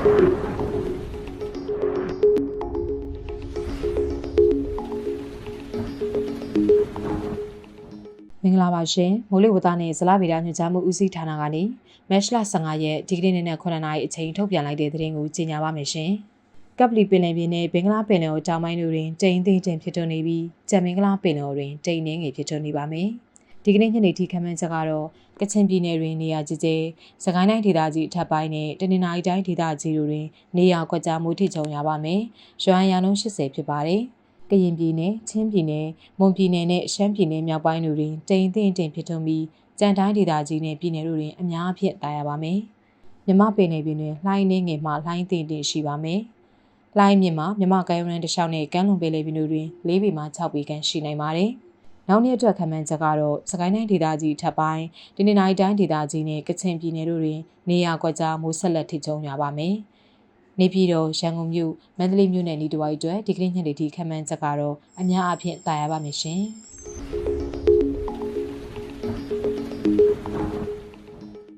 မင်္ဂလာပါရှင်မိုးလေဝသနှင့်ဇလဗေဒညွှန်ကြားမှုဦးစီးဌာနကနေမက်ရှလ15ရက်ဒီကနေ့နေ့နဲ့9နာရီအချိန်ထုတ်ပြန်လိုက်တဲ့သတင်းကိုကြေညာပါမယ်ရှင်ကပလီပင်လယ်ပြင်နဲ့ဘင်္ဂလားပင်လယ်ကိုတောင်ပိုင်းတို့တွင်တိမ်သိမ့်တင်ဖြစ်ထွန်းနေပြီးကြံမင်္ဂလားပင်လယ်တွင်တိမ်နှင်းငယ်ဖြစ်ထွန်းနေပါမယ်။ ဒီကနေ့ညနေထိခန့်မှန်းချက်ကတော့ကချင်ပြည်နယ်တွင်နေရာကြီးကျယ်စကိုင်းတိုင်းဒေသကြီးအထက်ပိုင်းနဲ့တနင်္သာရီတိုင်းဒေသကြီးတို့တွင်နေရာကွက်ကြားမိုးထစ်ချုံရပါမယ်ရွာရန်နှုန်း80ဖြစ်ပါတယ်ကရင်ပြည်နယ်၊ချင်းပြည်နယ်၊မွန်ပြည်နယ်နဲ့ရှမ်းပြည်နယ်မြောက်ပိုင်းတို့တွင်တိမ်သိမ်းတင်ဖြစ်ထွန်းပြီးကြံတိုင်းဒေသကြီးနဲ့ပြည်နယ်တို့တွင်အများအပြားတာယာပါမယ်။မြမပင်နယ်ပြည်တွင်လှိုင်းနှင်းငယ်မှလှိုင်းသိမ်းတင်ရှိပါမယ်။လှိုင်းမြင့်မှာမြမကမ်းရိုးတန်းတစ်လျှောက်နဲ့ကမ်းလွန်ပင်လယ်ပြည်တို့တွင်၄ပေမှ6ပေခန့်ရှိနိုင်ပါတယ်။ နောက်နေ့အတွက်ခန့်မှန်းချက်ကတော့စကိုင်းတိုင်းဒေသကြီးထပ်ပိုင်း၊တနင်္သာရီတိုင်းဒေသကြီးနဲ့ကချင်ပြည်နယ်တို့တွင်နေရာကွက်ကြားမိုးဆက်လက်ထိကျုံရပါမယ်။နေပြည်တော်ရန်ကုန်မြို့မန္တလေးမြို့နယ်ဤတဝိုက်အတွက်ဒီကနေ့ညနေထိခန့်မှန်းချက်ကတော့အများအပြားတာယာပါမယ်ရှင်။